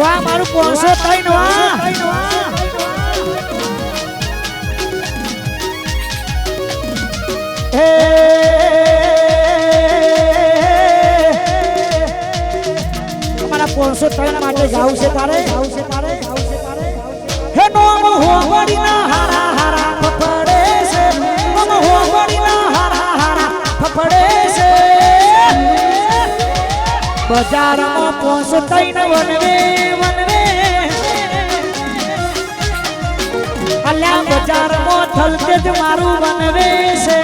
વાહ, મારું પોણસો ત્રણ વાહ. અમારા પોણસો ત્રણ માટે ગાવું છે તારે? ગાવું છે તારે ગાવું છે તારે હે હારા હારા ફફડે છે. નોમ હોવડીના હારા હારા ફફડે બજારમાં પોણસો ત્રણ વનવે વનવે અલ્યા બજારમાં થલતે જ મારું વનવે છે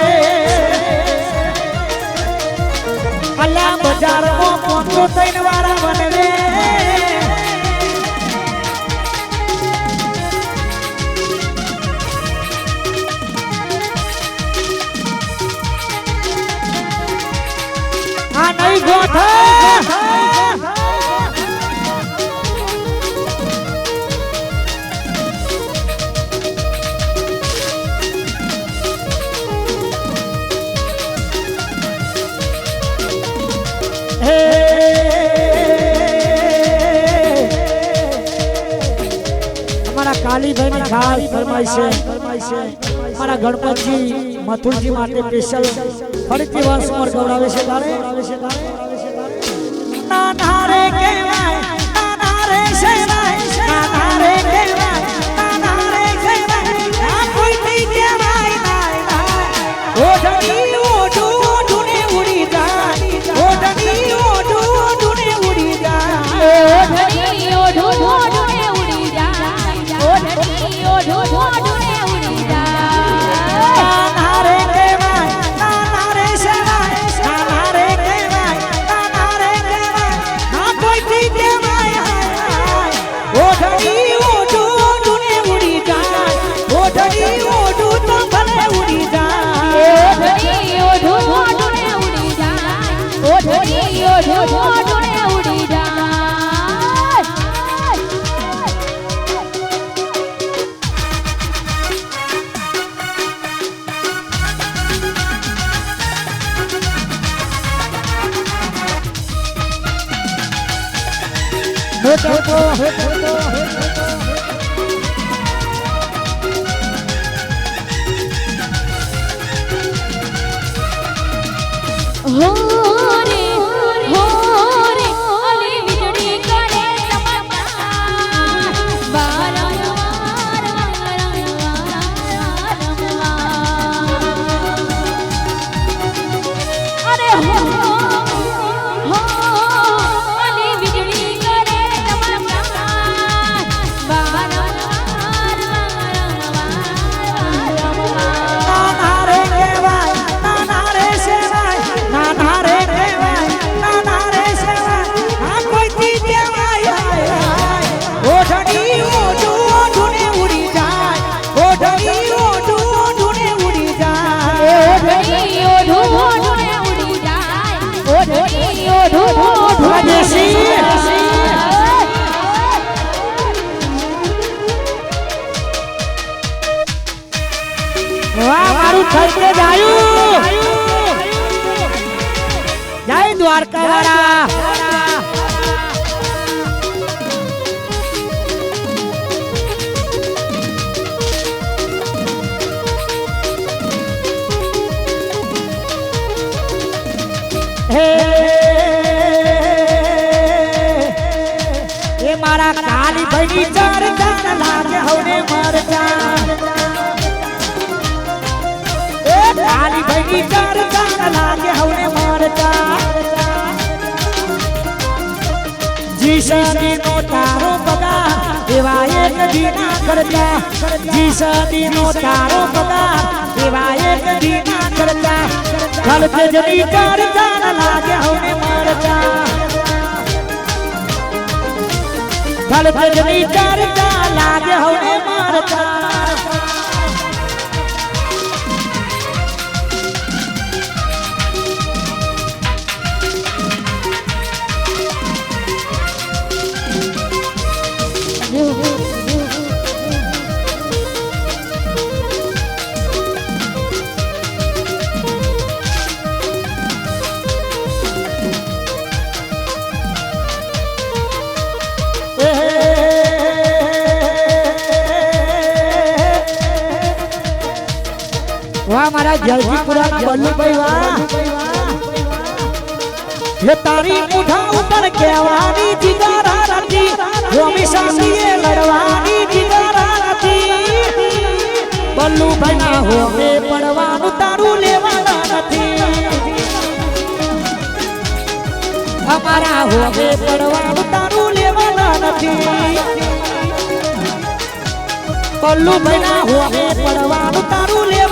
અલ્યા બજારમાં પોણસો ત્રણ વાળા વનવે આ નહીં ગોઠા હે અમારા કાલીભાઈ ની ખાસ ફરમાઈ છે. મારા ગણપતજી, મથુરજી માટે સ્પેશિયલ ફરીથી વાર સમર ગૌરાવે છે તારે? নানা রে কেমায় নানা রে সেমায় 漂亮 હો રે વાહ મારું થઈને જાયું જય દ્વારકા વાળા એ મારા કાલી ભાઈની ચાર ચાર લાગે હવને મરજા જીસની નો તારો પગાર એવા એક દીના કરતા જીસની નો તારો પગાર એવા એક દીના કરતા ખલતે જની ચાર ચાર લાગે હવને મરજા ખલતે જની ચાર ચાર લાગે હવને મરજા વાહ મારા જલજીપુરા બલ્લુભાઈ વાહ હે તારી મુઠા ઉપર કહેવાની જીગારા નથી હંમેશા સીએ લડવાની જીગારા નથી બલ્લુભાઈ ના હોમે પડવાનું તારું લેવાના નથી અમારા હોમે પડવાનું તારું લેવાના નથી બલ્લુભાઈ ના હોમે પડવાનું તારું લેવાના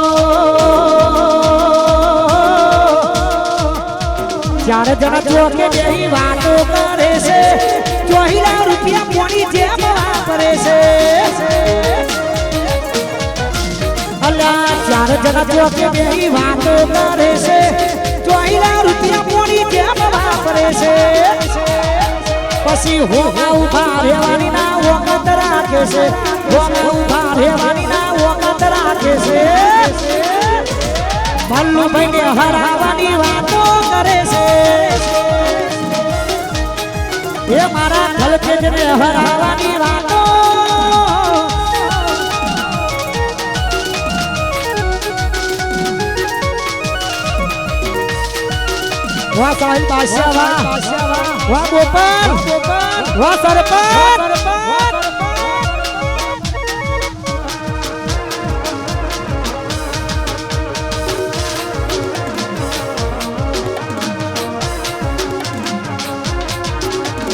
ચાર જણા ચોકે જેવી વાતો કરે છે ચોહીલા રૂપિયા પોણી જેમ વાપરે છે. અલ્યા, ચાર જણા ચોકે જેવી વાતો કરે છે ચોહીલા રૂપિયા પોણી જેમ વાપરે છે. પછી હોગા ઊભા રહેવાની ના વખત રાખે છે હોગા ઊભા રહેવાની ના વખત રાખે છે. ભલ્લુભાઈ ને હરાવવાની વાતો કરે છે એ મારા ખલકેજ ને હરાવવાની વાતો વાહ સાહિલ બાદશાહ વાહ વાહ ગોપાલ વાહ સરપંચ